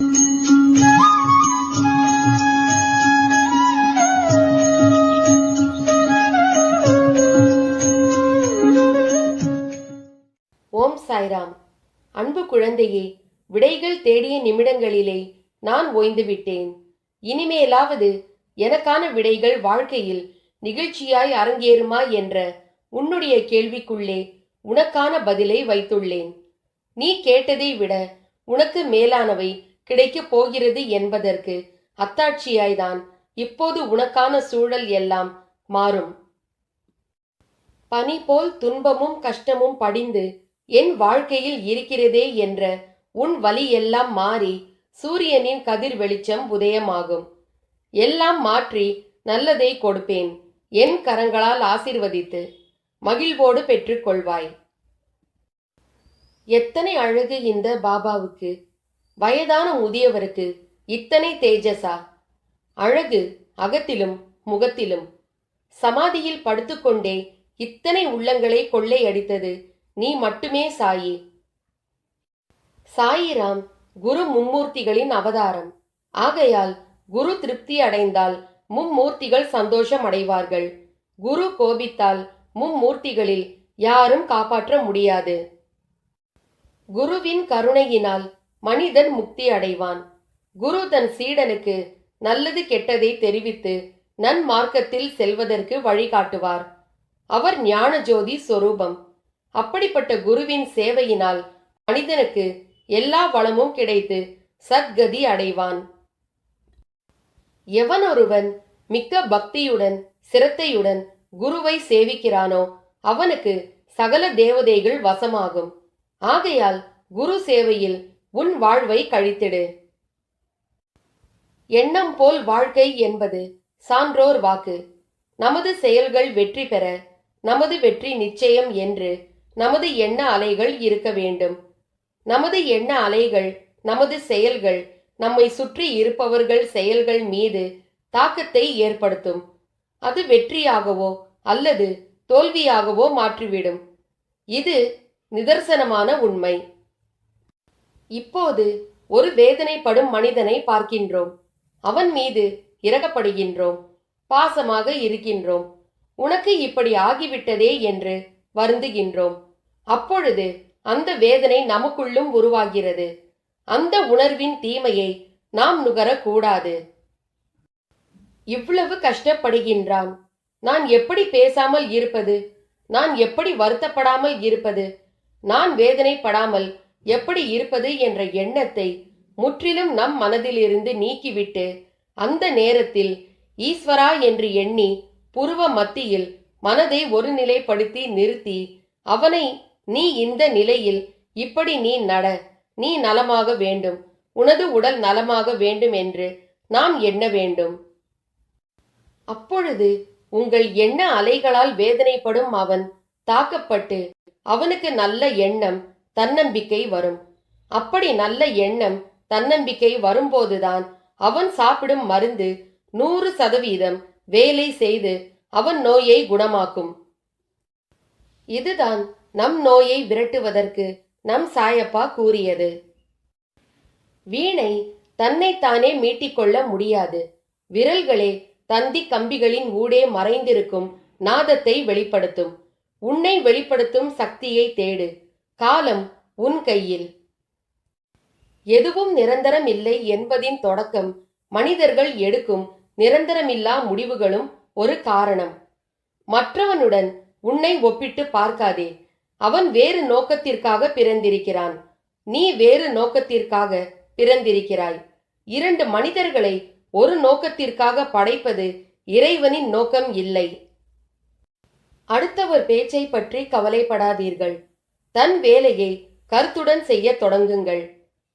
ஓம் சாய்ராம். அன்பு குழந்தையே விடைகள் தேடிய நிமிடங்களிலே நான் ஓய்ந்து விட்டேன் இனிமேலாவது எனக்கான விடைகள் வாழ்க்கையில் நிகழ்ச்சியாய் அரங்கேறுமா என்ற உன்னுடைய கேள்விக்குள்ளே உனக்கான பதிலை வைத்துள்ளேன். நீ கேட்டதை விட உனக்கு மேலானவை கிடைக்கப் போகிறது என்பதற்கு அத்தாட்சியாய்தான். இப்போது உனக்கான சூழல் எல்லாம் மாறும். பனி போல் துன்பமும் கஷ்டமும் படிந்து என் வாழ்க்கையில் இருக்கிறதே என்ற உன் வலி எல்லாம் மாறி சூரியனின் கதிர் வெளிச்சம் உதயமாகும். எல்லாம் மாற்றி நல்லதை கொடுப்பேன். என் கரங்களால் ஆசிர்வதித்து மகிழ்வோடு பெற்றுக்கொள்வாய். எத்தனை அழகு இந்த பாபாவுக்கு. வயதான முதியவருக்கு இத்தனை தேஜஸா? அழகு அகத்திலும் முகத்திலும். சமாதியில் படுத்துக்கொண்டே இத்தனை உள்ளங்களை கொள்ளையடித்தது நீ மட்டுமே சாயி. சாயிராம் குரு மும்மூர்த்திகளின் அவதாரம். ஆகையால் குரு திருப்தி அடைந்தால் மும்மூர்த்திகள் சந்தோஷம் அடைவார்கள். குரு கோபித்தால் மும்மூர்த்திகளில் யாரும் காப்பாற்ற முடியாது. குருவின் கருணையினால் மனிதன் முக்தி அடைவான். குரு தன் சீடனுக்கு நல்லது கெட்டதை தெரிவித்து நன்மார்க்கத்தில் செல்வதற்கு வழிகாட்டுவார் அவர் ஞான ஜோதி சொரூபம். அப்படிப்பட்ட குருவின் சேவையினால் மனிதனுக்கு எல்லா வளமும் கிடைத்து சத்கதி அடைவான். எவனொருவன் மிக்க பக்தியுடன் சிரத்தையுடன் குருவை சேவிக்கிறானோ அவனுக்கு சகல தேவதைகள் வசமாகும். ஆகையால் குரு சேவையில் உன் வாழ்வை கழித்திடு. எண்ணம் போல் வாழ்க்கை என்பது சான்றோர் வாக்கு. நமது செயல்கள் வெற்றி பெற நமது வெற்றி நிச்சயம் என்று நமது எண்ண அலைகள் இருக்க வேண்டும். நமது எண்ண அலைகள் நமது செயல்கள் நம்மை சுற்றி இருப்பவர்கள் செயல்கள் மீது தாக்கத்தை ஏற்படுத்தும். அது வெற்றியாகவோ அல்லது தோல்வியாகவோ மாற்றிவிடும். இது நிதர்சனமான உண்மை. இப்போது ஒரு வேதனைப்படும் மனிதனை பார்க்கின்றோம். அவன் மீது இரகப்படுகின்றோம் பாசமாக இருக்கின்றோம். உனக்கு இப்படி ஆகிவிட்டதே என்று வருந்துகின்றோம். அப்பொழுது அந்த வேதனை நமக்குள்ளும் உருவாகிறது. அந்த உணர்வின் தீமையை நாம் நுகரக்கூடாது. இவ்வளவு கஷ்டப்படுகின்றான். நான் எப்படி பேசாமல் இருப்பது? நான் எப்படி வருத்தப்படாமல் இருப்பது? நான் வேதனைப்படாமல் எப்படி இருப்பது என்ற எண்ணத்தை முற்றிலும் நம் மனதிலிருந்து நீக்கிவிட்டு அந்த நேரத்தில் ஈஸ்வரா என்று எண்ணி புருவ மத்தியில் மனதை ஒருநிலைப்படுத்தி நிறுத்தி அவனை நீ இந்த நிலையில் இப்படி நீ நட நீ நலமாக வேண்டும் உனது உடல் நலமாக வேண்டும் என்று நாம் எண்ண வேண்டும். அப்பொழுது உங்கள் எண்ண அலைகளால் வேதனைப்படும் அவன் தாக்கப்பட்டு அவனுக்கு நல்ல எண்ணம் தன்னம்பிக்கை வரும். அப்படி நல்ல எண்ணம் தன்னம்பிக்கை வரும்போதுதான் அவன் சாப்பிடும் மருந்து நூறு சதவீதம் வேலை செய்து அவன் நோயை குணமாக்கும். இதுதான் நம் நோயை விரட்டுவதற்கு நம் சாயப்பா கூறியது. வீணை தன்னைத்தானே மீட்டிக்கொள்ள முடியாது. விரல்களே தந்தி கம்பிகளின் ஊடே மறைந்திருக்கும் நாதத்தை வெளிப்படுத்தும். உன்னை வெளிப்படுத்தும் சக்தியை தேடு. காலம் உன் கையில். எதுவும் நிரந்தரம் இல்லை என்பதின் தொடக்கம் மனிதர்கள் எடுக்கும் நிரந்தரமில்லா முடிவுகளும் ஒரு காரணம். மற்றவனுடன் உன்னை ஒப்பிட்டு பார்க்காதே. அவன் வேறு நோக்கத்திற்காக பிறந்திருக்கிறான். நீ வேறு நோக்கத்திற்காக பிறந்திருக்கிறாய். இரண்டு மனிதர்களை ஒரு நோக்கத்திற்காக படைப்பது இறைவனின் நோக்கம் இல்லை. அடுத்தவர் பேச்சை பற்றி கவலைப்படாதீர்கள். தன் வேலையை கருத்துடன் செய்ய தொடங்குங்கள்.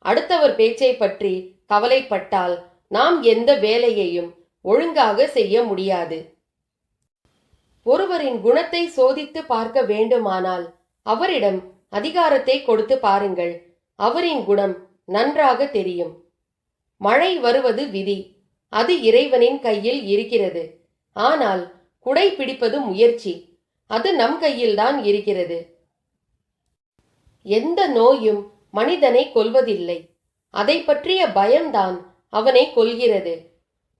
அடுத்தவர் பேச்சை பற்றி கவலைப்பட்டால் நாம் எந்த வேலையையும் ஒழுங்காக செய்ய முடியாது. ஒருவரின் குணத்தை சோதித்து பார்க்க வேண்டுமானால் அவரிடம் அதிகாரத்தை கொடுத்து பாருங்கள். அவரின் குணம் நன்றாக தெரியும். மழை வருவது விதி. அது இறைவனின் கையில் இருக்கிறது. ஆனால் குடை பிடிப்பது முயற்சி. அது நம் கையில்தான் இருக்கிறது. எந்த நோயும் மனிதனை கொல்வதில்லை. அதை பற்றிய பயம்தான் அவனை கொல்கிறது.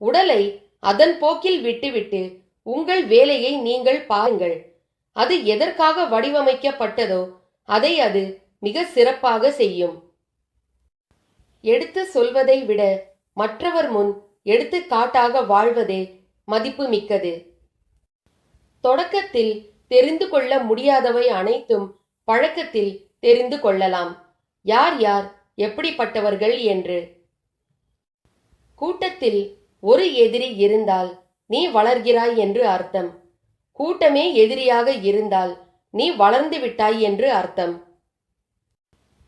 உடலை அதன் போக்கில் விட்டுவிட்டு உங்கள் வேலையை நீங்கள் பாருங்கள். அது எதற்காக வடிவமைக்கப்பட்டதோ அதை அது மிக சிறப்பாக செய்யும். எடுத்து சொல்வதை விட மற்றவர் முன் எடுத்துக்காட்டாக வாழ்வதே மதிப்பு மிக்கது. தொடக்கத்தில் தெரிந்து கொள்ள முடியாதவை அனைத்தும் பழக்கத்தில் தெரிந்து கொள்ளலாம். யார் யார் எப்படிப்பட்டவர்கள் என்று? கூட்டத்தில் ஒரு எதிரி இருந்தால் நீ வளர்கிறாய் என்று அர்த்தம். கூட்டமே எதிரியாக இருந்தால் நீ வளர்ந்து விட்டாய் என்று அர்த்தம்.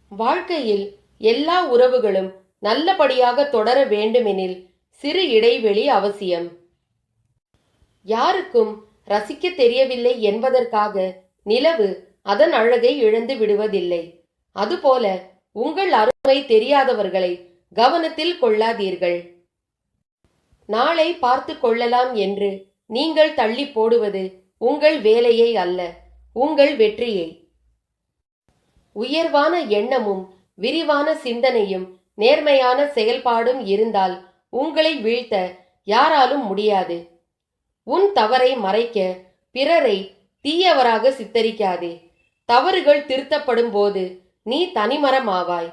வாழ்க்கையில் எல்லா உறவுகளும் நல்லபடியாக தொடர வேண்டுமெனில் சிறு இடைவெளி அவசியம். யாருக்கும் ரசிக்க தெரியவில்லை என்பதற்காக நிலவு அதன் அழகை இழந்து விடுவதில்லை. அதுபோல உங்கள் அருமை தெரியாதவர்களை கவனத்தில் கொள்ளாதீர்கள். நாளை பார்த்து கொள்ளலாம் என்று நீங்கள் தள்ளி போடுவது உங்கள் வேலையை அல்ல உங்கள் வெற்றியை. உயர்வான எண்ணமும் விரிவான சிந்தனையும் நேர்மையான செயல்பாடும் இருந்தால் உங்களை வீழ்த்த யாராலும் முடியாது. உன் தவறை மறைக்க பிறரை தீயவராக சித்தரிக்காதே. தவறுகள் திருத்தப்படும் போது நீ தனிமரமாவாய்.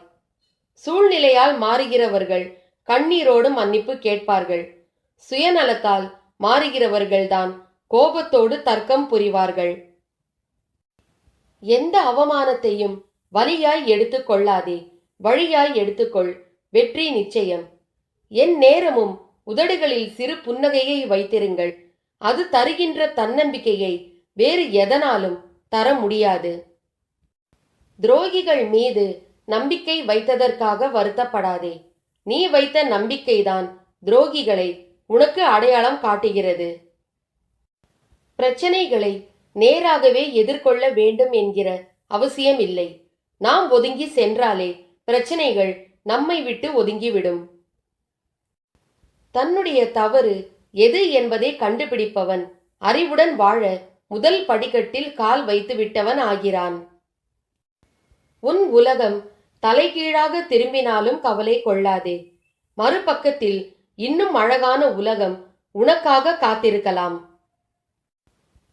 சூழ்நிலையால் மாறுகிறவர்கள் கண்ணீரோடு மன்னிப்பு கேட்பார்கள். சுயநலத்தால் மாறுகிறவர்கள்தான் கோபத்தோடு தர்க்கம் புரிவார்கள். எந்த அவமானத்தையும் வலியாய் எடுத்துக்கொள்ளாதே வழியாய் எடுத்துக்கொள். வெற்றி நிச்சயம். என் நேரமும் உதடுகளில் சிறு புன்னகையை வைத்திருங்கள். அது தருகின்ற தன்னம்பிக்கையை வேறு எதனாலும் தர முடியாது. துரோகிகள் மீது நம்பிக்கை வைத்ததற்காக வருத்தப்படாதே. நீ வைத்த நம்பிக்கைதான் துரோகிகளை உனக்கு அடையாளம் காட்டுகிறது. பிரச்சனைகளை நேராகவே எதிர்கொள்ள வேண்டும் என்கிற அவசியம் இல்லை நாம் ஒதுங்கி சென்றாலே பிரச்சனைகள் நம்மை விட்டு ஒதுங்கிவிடும். தன்னுடைய தவறு எது என்பதை கண்டுபிடிப்பவன் அறிவுடன் வாழ முதல் படிக்கட்டில் கால் வைத்து விட்டவன் ஆகிறான். உன் உலகம் தலைகீழாக திரும்பினாலும் கவலை கொள்ளாதே. மறுபக்கத்தில் இன்னும் அழகான உலகம் உனக்காக காத்திருக்கலாம்.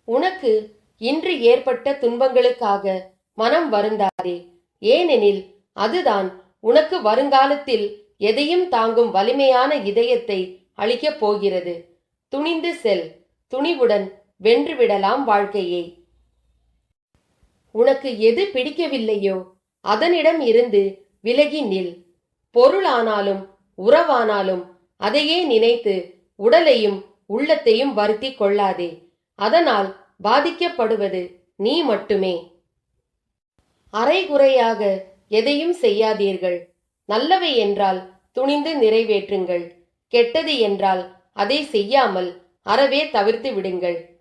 உனக்கு இன்று ஏற்பட்ட துன்பங்களுக்காக மனம் வருந்தாதே. ஏனெனில் அதுதான் உனக்கு வருங்காலத்தில் எதையும் தாங்கும் வலிமையான இதயத்தை அளிக்கப் போகிறது. துணிந்து செல். துணிவுடன் வென்றுவிடலாம் வாழ்க்கையை. உனக்கு எது பிடிக்கவில்லையோ அதனிடம் இருந்து விலகி நில். பொருளானாலும் உறவானாலும் அதையே நினைத்து உடலையும் உள்ளத்தையும் வருத்தி கொள்ளாதே. அதனால் பாதிக்கப்படுவது நீ மட்டுமே. அரைகுறையாக எதையும் செய்யாதீர்கள். நல்லவை என்றால் துணிந்து நிறைவேற்றுங்கள். கெட்டது என்றால் அதை செய்யாமல் அறவே தவிர்த்து விடுங்கள்.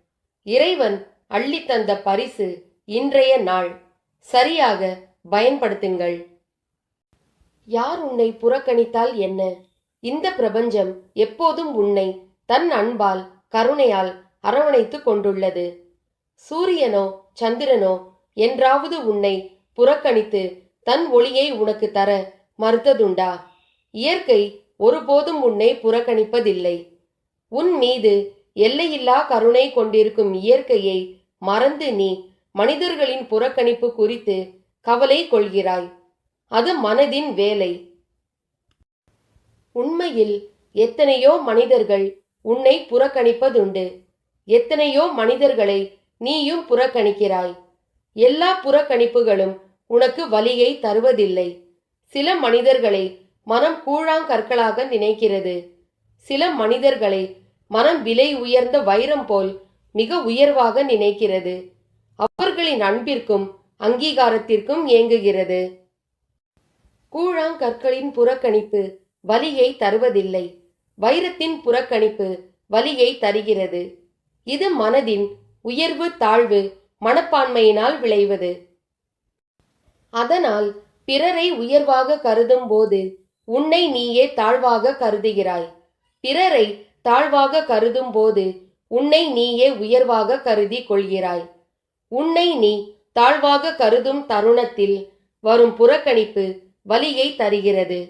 இறைவன் அள்ளித்தந்த பரிசு இன்றைய நாள். சரியாக பயன்படுத்துங்கள். யார் உன்னை புறக்கணித்தால் என்ன? இந்த பிரபஞ்சம் எப்போதும் உன்னை தன் அன்பால் கருணையால் அரவணைத்து கொண்டுள்ளது. சூரியனோ சந்திரனோ என்றாவது உன்னை புறக்கணித்து தன் ஒளியை உனக்கு தர மறுத்ததுண்டா? இயற்கை ஒருபோதும் உன்னை புறக்கணிப்பதில்லை. உன் மீது எல்லையில்லா கருணை கொண்டிருக்கும் இயற்கையை மறந்து நீ மனிதர்களின் புறக்கணிப்பு குறித்து கவலை கொள்கிறாய். அது மனதின் வேலை. உண்மையில் எத்தனையோ மனிதர்கள் உன்னை புறக்கணிப்பதுண்டு. எத்தனையோ மனிதர்களை நீயும் புறக்கணிக்கிறாய். எல்லா புறக்கணிப்புகளும் உனக்கு வலியை தருவதில்லை. சில மனிதர்களை மனம் கூழாங்கற்களாக நினைக்கிறது. சில மனிதர்களை மனம் விலை உயர்ந்த வைரம் போல் மிக உயர்வாக நினைக்கிறது. அவர்களின் அன்பிற்கும் அங்கீகாரத்திற்கும் ஏங்குகிறது. கூழாங்கற்களின் புறக்கணிப்பு வலியை தருவதில்லை. வைரத்தின் புறக்கணிப்பு வலியை தருகிறது. இது மனதின் உயர்வு தாழ்வு மனப்பான்மையினால் விளைவது. அதனால் பிறரை உயர்வாக கருதும் போது உன்னை நீயே தாழ்வாக கருதுகிறாய். பிறரை தாழ்வாக கருதும் போது உன்னை நீயே உயர்வாக கருதி கொள்கிறாய். உன்னை நீ தாழ்வாக கருதும் தருணத்தில் வரும் புறக்கணிப்பு வலியை தருகிறது.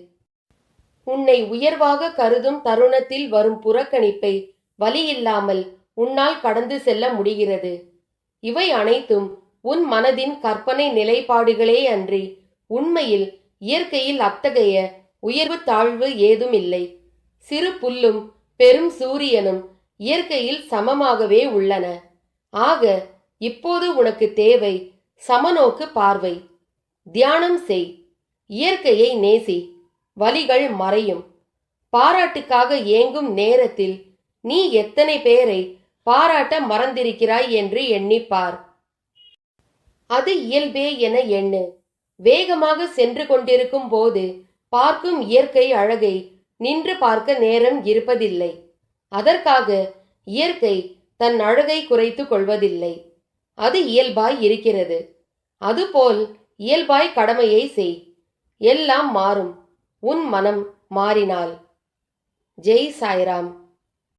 உன்னை உயர்வாக கருதும் தருணத்தில் வரும் புறக்கணிப்பை வலியில்லாமல் உன்னால் கடந்து செல்ல முடிகிறது. இவை அனைத்தும் உன் மனதின் கற்பனை நிலைப்பாடுகளே அன்றி உண்மையில் இயற்கையில் அத்தகைய உயர்வு தாழ்வு ஏதும் இல்லை சிறு புல்லும் பெரும் சூரியனும் இயற்கையில் சமமாகவே உள்ளன. ஆக இப்போது உனக்கு தேவை சமநோக்கு பார்வை. தியானம் செய். இயற்கையை நேசி. வலிகள் மறையும். பாராட்டுக்காக ஏங்கும் நேரத்தில் நீ எத்தனை பேரை பாராட்ட மறந்திருக்கிறாய் என்று எண்ணிப்பார் அது இயல்பே என எண்ணு. வேகமாக சென்று கொண்டிருக்கும் போது பார்க்கும் இயற்கை அழகை நின்று பார்க்க நேரம் இருப்பதில்லை. அதற்காக இயற்கை தன் அழகை குறைத்து கொள்வதில்லை. அது இயல்பாய் இருக்கிறது. அதுபோல் இயல்பாய் கடமையை செய். எல்லாம் மாறும். உன் மனம் மாறினால். ஜெய் சாய்ராம்.